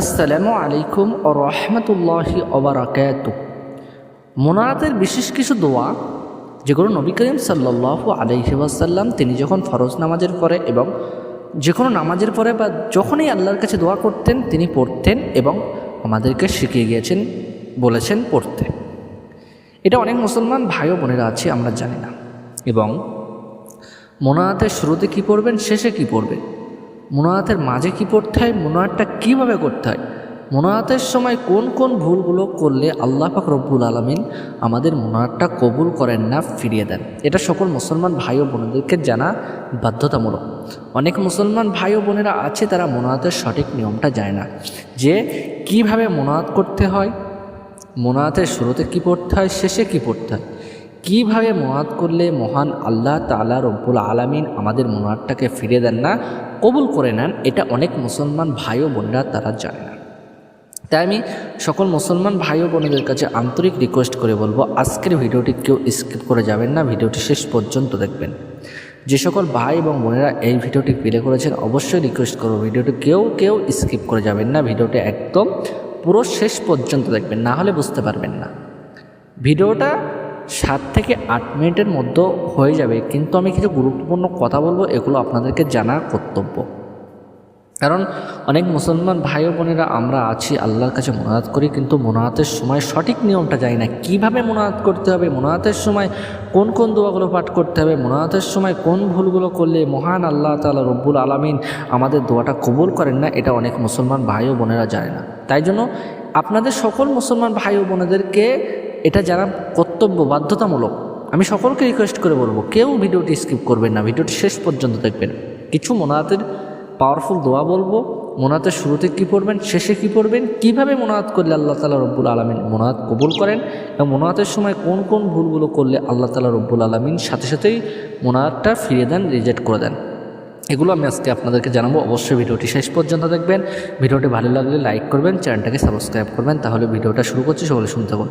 আসসালামু আলাইকুম ও রহমতুল্লাহি ওবরাকাত মোনারাতের বিশেষ কিছু দোয়া, যেগুলো নবী করিম সাল্লাহ আলহি তিনি যখন ফরজ নামাজের পরে এবং যে কোনো নামাজের পরে বা যখনই আল্লাহর কাছে দোয়া করতেন, তিনি পড়তেন এবং আমাদেরকে শিখিয়ে গিয়েছেন, বলেছেন পড়তে। এটা অনেক মুসলমান ভাই ও বোনেরা আছে, আমরা জানি না। এবং মোনাহাতের শুরুতে কি পড়বেন, শেষে কি পড়বেন? মোনাহাতের মাঝে কি পড়তে হয়? মোনাহাতটা কীভাবে করতে হয়? মোনাহাতের সময় কোন কোন ভুলগুলো করলে আল্লাহ পাক রব্বুল আলমিন আমাদের মোনাহাতটা কবুল করেন না, ফিরিয়ে দেন? এটা সকল মুসলমান ভাই ও বোনদেরকে জানা বাধ্যতামূলক। অনেক মুসলমান ভাই ও বোনেরা আছে, তারা মোনাহাতের সঠিক নিয়মটা জানে না। যে কীভাবে মোনাহাত করতে হয় মোনাহাতের শুরুতে কি পড়তে হয়, শেষে কি পড়তে হয়? কীভাবে মোনাত করলে মহান আল্লাহ তালা রব্বুল আলমিন আমাদের মোনাতটাকে ফিরে দেন না কবুল করে নেন, এটা অনেক মুসলমান ভাই ও বোনেরা তারা জানে না। তাই আমি সকল মুসলমান ভাই ও বোনদের কাছে আন্তরিক রিকোয়েস্ট করে বলব, আজকের ভিডিওটি কেউ স্কিপ করে যাবেন না, ভিডিওটি শেষ পর্যন্ত দেখবেন। যে সকল ভাই এবং বোনেরা এই ভিডিওটি প্লে করেছেন, অবশ্যই রিকোয়েস্ট করব, ভিডিওটি কেউ কেউ স্কিপ করে যাবেন না, ভিডিওটি একদম পুরো শেষ পর্যন্ত দেখবেন, না হলে বুঝতে পারবেন না। ভিডিওটা সাত থেকে আট মিনিটের মধ্যে হয়ে যাবে। কিন্তু আমি কিছু গুরুত্বপূর্ণ কথা বলব, এগুলো আপনাদেরকে জানা কর্তব্য। কারণ অনেক মুসলমান ভাই বোনেরা, আমরা আছি আল্লাহর কাছে মোনাজাত করি, কিন্তু মোনাজাতের সময় সঠিক নিয়মটা জানি না। কীভাবে মোনাজাত করতে হবে? মোনাজাতের সময় কোন কোন দোয়াগুলো পাঠ করতে হবে? মোনাজাতের সময় কোন ভুলগুলো করলে মহান আল্লাহ তালা রব্বুল আলমিন আমাদের দোয়াটা কবুল করেন না, এটা অনেক মুসলমান ভাই বোনেরা জানে না। তাই জন্য আপনাদের সকল মুসলমান ভাই বোনেদেরকে এটা জানা কর্তব্য বাধ্যতামূলক। আমি সকলকে রিকোয়েস্ট করে বলব, কেউ ভিডিওটি স্কিপ করবেন না, ভিডিওটি শেষ পর্যন্ত দেখবেন। কিছু মোনাতের পাওয়ারফুল দোয়া বলব মোনাতের শুরুতে কি পড়বেন, শেষে কি পড়বেন, কীভাবে মোনাত করলে আল্লাহ তালা রব্বুল আলমিন মোনাত কবুল করেন এবং মোনাতের সময় কোন কোন ভুলগুলো করলে আল্লাহ তালা রব্বুল আলমিন সাথে সাথেই মোনাতটা ফিরিয়ে দেন রিজেক্ট করে দেন। এগুলো আমি আজকে আপনাদেরকে জানাব, অবশ্যই ভিডিওটি শেষ পর্যন্ত দেখবেন। ভিডিওটি ভালো লাগলে লাইক করবেন চ্যানেলটাকে সাবস্ক্রাইব করবেন, তাহলে ভিডিওটা শুরু করছি, সকলে শুনতে থাকুন।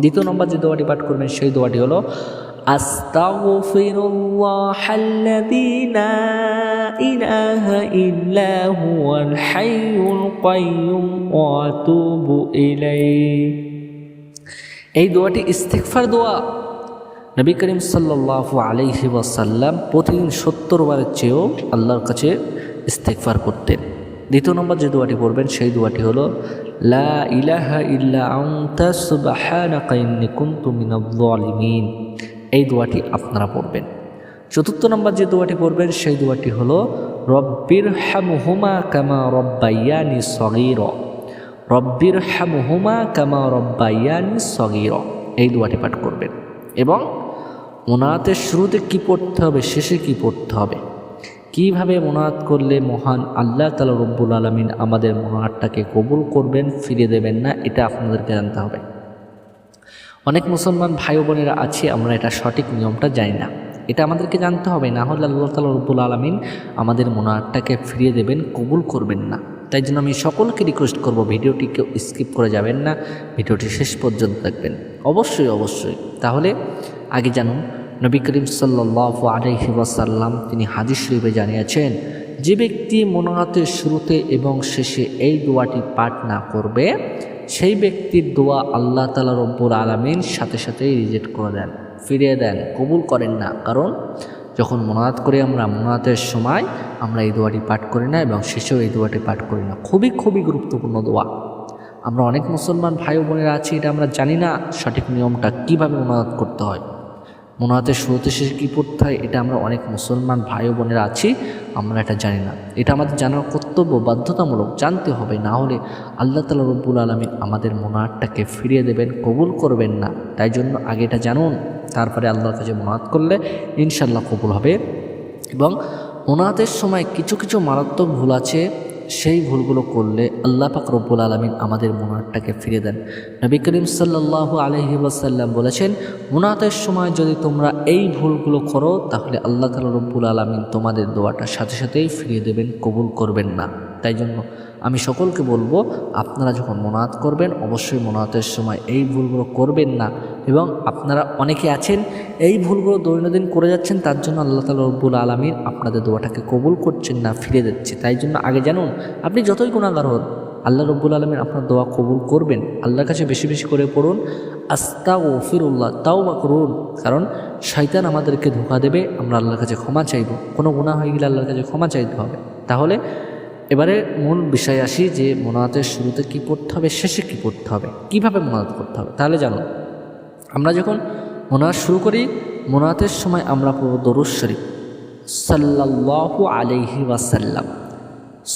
দ্বিতীয় নম্বর যে দোয়াটি পাঠ করবেন, সেই দোয়াটি হলো এই দোয়াটি ইস্তিগফার দোয়া। নবী করিম সাল্লাল্লাহু আলাইহি ওয়াসাল্লাম প্রতিদিন সত্তর বারের চেয়েও আল্লাহর কাছে ইস্তেকফার করতেন। দ্বিতীয় নম্বর যে দোয়াটি পড়বেন, সেই দোয়াটি হলো লা ইলাহা এই দোয়াটি আপনারা পড়বেন। চতুর্থ নম্বর যে দোয়াটি পড়বেন, সেই দোয়াটি হলো রব্বির হামহুমা কামা রব্বাইয়ানি সগীর। রব্বির হামহুমা কামা রব্বাইয়ানি সগীর। এই দোয়াটি পাঠ করবেন। এবং মোনাতের শুরুতে কি পড়তে হবে, শেষে কি পড়তে হবে? কীভাবে মোনাত করলে মহান আল্লাহ তালা রব্বুল আলমিন আমাদের মোনাতটাকে কবুল করবেন ফিরে দেবেন না, এটা আপনাদেরকে জানতে হবে। অনেক মুসলমান ভাই বোনেরা আছে, আমরা এটা সঠিক নিয়মটা জানি না। এটা আমাদেরকে জানতে হবে, না হলে আল্লাহ তালা রব্বুল আলমিন আমাদের মোনাতটাকে ফিরিয়ে দেবেন, কবুল করবেন না। তাই জন্য আমি সকলকে রিকোয়েস্ট করব, ভিডিওটি কেউ স্কিপ করে যাবেন না, ভিডিওটি শেষ পর্যন্ত দেখবেন। অবশ্যই অবশ্যই। তাহলে আগে জানুন নবী করিম সাল্লাহ আলহি ওয়াসাল্লাম তিনি হাদিস শরীফে জানিয়েছেন, যে ব্যক্তি মোনাহাতের শুরুতে এবং শেষে এই দোয়াটি পাঠ না করবে, সেই ব্যক্তির দোয়া আল্লাহ তালা রব্বুল আলমিন সাথে সাথেই রিজেক্ট করে দেন, ফিরিয়ে দেন, কবুল করেন না। কারণ যখন মোনাত করি আমরা মোনাতের সময় আমরা এই দোয়াটি পাঠ করি না এবং শেষেও এই দোয়াটি পাঠ করি না। খুবই খুবই গুরুত্বপূর্ণ দোয়া। আমরা অনেক মুসলমান ভাই বোনেরা আছি, এটা আমরা জানি না সঠিক নিয়মটা কীভাবে মোনাত করতে হয়। মোনাতের শুরুতে শেষে কী পড়তে হয়, এটা আমরা অনেক মুসলমান ভাই বোনেরা আছি, আমরা এটা জানি না। এটা আমাদের জানার কর্তব্য, বাধ্যতামূলক জানতে হবে, না হলে আল্লাহ তালা রব্বুল আলমী আমাদের মোনাহাতটাকে ফিরিয়ে দেবেন, কবুল করবেন না। তাই জন্য আগে এটা জানুন, তারপরে আল্লাহর কাছে মোনাহাত করলে ইনশাল্লাহ কবুল হবে। এবং মোনাহাতের সময় কিছু কিছু মারাত্মক ভুল আছে সেই ভুলগুলো করলে আল্লাহ পাক রব্বুল আলমিন আমাদের মোনাতটাকে ফিরে দেন। নবী করিম সাল্লাহ আলহি ওয়াসাল্লাম বলেছেন মোনাতের সময় যদি তোমরা এই ভুলগুলো করো, তাহলে আল্লাহ তালা রব্বুল আলমিন তোমাদের দোয়াটা সাথে সাথেই ফিরিয়ে দেবেন, কবুল করবেন না। তাই জন্য আমি সকলকে বলব, আপনারা যখন মোনাত করবেন, অবশ্যই মোনাতের সময় এই ভুলগুলো করবেন না। এবং আপনারা অনেকে আছেন, এই ভুলগুলো দৈনন্দিন করে যাচ্ছেন, তার জন্য আল্লাহ তালা রব্বুল আলমিন আপনাদের দোয়াটাকে কবুল করছেন না ফিরে দিচ্ছে। তাই জন্য আগে জানুন, আপনি যতই গুণাগার হন, আল্লাহ রব্বুল আলমিন আপনার দোয়া কবুল করবেন। আল্লাহর কাছে বেশি বেশি করে পড়ুন আস্তা ও ফিরুল্লাহ তাও বা করুন। কারণ শয়তান আমাদেরকে ধোকা দেবে, আমরা আল্লাহর কাছে ক্ষমা চাইব। কোনো গুণা হয়ে গেলে আল্লাহর কাছে ক্ষমা চাইতে হবে। তাহলে এবারে মূল বিষয় আসি যে মোনাতের শুরুতে কি পড়তে হবে, শেষে কি পড়তে হবে, কীভাবে মোনাত করতে হবে, তাহলে জানো। আমরা যখন মোনাত শুরু করি মোনাতের সময় আমরা পড়ব দরুদ শরীফ। সাল্লাল্লাহু আলাইহি ওয়াসাল্লাম,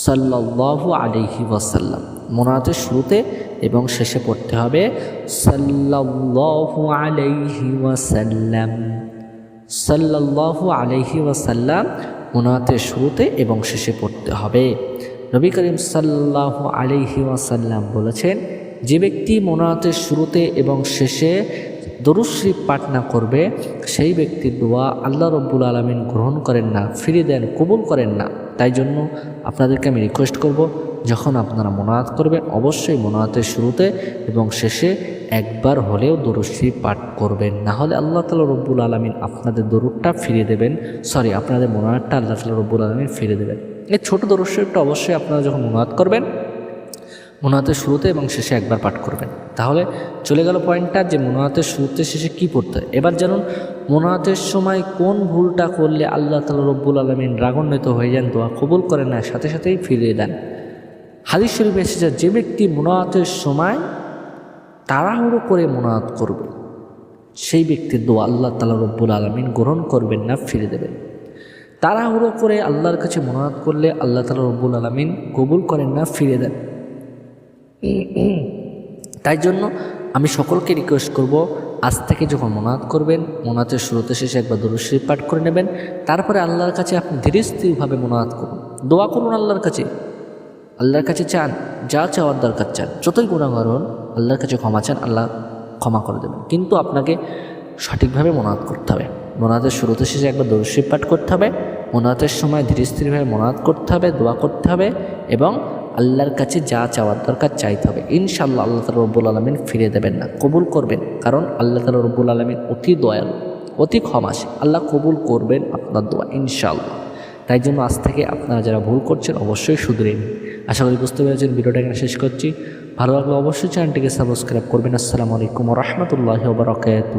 সাল্লাল্লাহু আলাইহি ওয়াসাল্লাম। মোনাতের শুরুতে এবং শেষে পড়তে হবে, সাল্লাল্লাহু আলাইহি ওয়াসাল্লাম। সাল্লাল্লাহু আলাইহি ওয়াসাল্লাম মোনাতের শুরুতে এবং শেষে পড়তে হবে। নবী করিম সাল্লাল্লাহু আলাইহি ওয়াসাল্লাম বলেছেন, যে ব্যক্তি মোনাতের শুরুতে এবং শেষে দরুশ্রী পাঠ না করবে, সেই ব্যক্তির দোয়া আল্লাহ রব্বুল আলমিন গ্রহণ করেন না, ফিরিয়ে দেন, কবুল করেন না। তাই জন্য আপনাদেরকে আমি রিকোয়েস্ট করব, যখন আপনারা মোনাত করবেন, অবশ্যই মোনাতের শুরুতে এবং শেষে একবার হলেও দরুশ্রী পাঠ করবেন। না হলে আল্লাহ তালা রব্বুল আলমিন আপনাদের দরুদটা ফিরিয়ে দেবেন। সরি আপনাদের মোনাতটা আল্লাহ তালা রব্বুল আলমিন ফিরে দেবেন। এই ছোটো দরুশ্রীটা অবশ্যই আপনারা যখন মোনাত করবেন, মোনাতের শুরুতে এবং শেষে একবার পাঠ করবেন। তাহলে চলে গেল পয়েন্টটা যে মোনাতের শুরুতে শেষে কি পড়তে হয়। এবার জানুন, মোনাতের সময় কোন ভুলটা করলে আল্লাহ তালা রব্বুল আলমিন রাগান্বিত হয়ে যান, দোয়া কবুল করেন না সাথে সাথেই ফিরিয়ে দেন। হাদিস শরীফে এসেছে যে ব্যক্তি মোনাতের সময় তাড়াহুড়ো করে মোনাত করবে, সেই ব্যক্তির দোয়া আল্লাহ তালা রব্বুল আলমিন গ্রহণ করবেন না ফিরে দেবেন। তাড়াহুড়ো করে আল্লাহর কাছে মোনাত করলে আল্লাহ তালা রব্বুল আলমিন কবুল করেন না ফিরে দেন। তাই জন্য আমি সকলকে রিকোয়েস্ট করব, আজ থেকে যখন মোনাত করবেন মোনাতের শুরুতে শেষে একবার দরুশ্রী পাঠ করে নেবেন, তারপরে আল্লাহর কাছে আপনি ধীরে স্থিরভাবে মোনাত করুন। দোয়া করুন আল্লাহর কাছে। আল্লাহর কাছে চান, যা চাওয়ার দরকার চান। যতই গুণাগার হন, আল্লাহর কাছে ক্ষমা চান, আল্লাহ ক্ষমা করে দেবেন। কিন্তু আপনাকে সঠিকভাবে মোনাত করতে হবে। মোনাতের শুরুতে শেষে একবার দরুশ্রী পাঠ করতে হবে। মোনাতের সময় ধীরে স্থিরভাবে মোনাত করতে হবে, দোয়া করতে হবে এবং আল্লাহর কাছে যা চাওয়ার দরকার চাইতে হবে। ইনশাল্লাহ আল্লাহ তালা রব্বুল আলমিন ফিরে দেবেন না, কবুল করবেন। কারণ আল্লাহ তালা রব্বুল আলমিন অতি দয়ালু, অতি ক্ষমাসী আল্লাহ কবুল করবেন আপনার দোয়া ইনশাল্লাহ তাই জন্য আজ থেকে আপনারা যারা ভুল করছেন অবশ্যই শুধরে নিন। আশা করি বুঝতে পেরেছেন ভিডিওটা এখানে শেষ করছি। ভালো লাগলে অবশ্যই চ্যানেলটিকে সাবস্ক্রাইব করবেন। আসসালামু আলাইকুম রহমতুল্লাহ বারকাত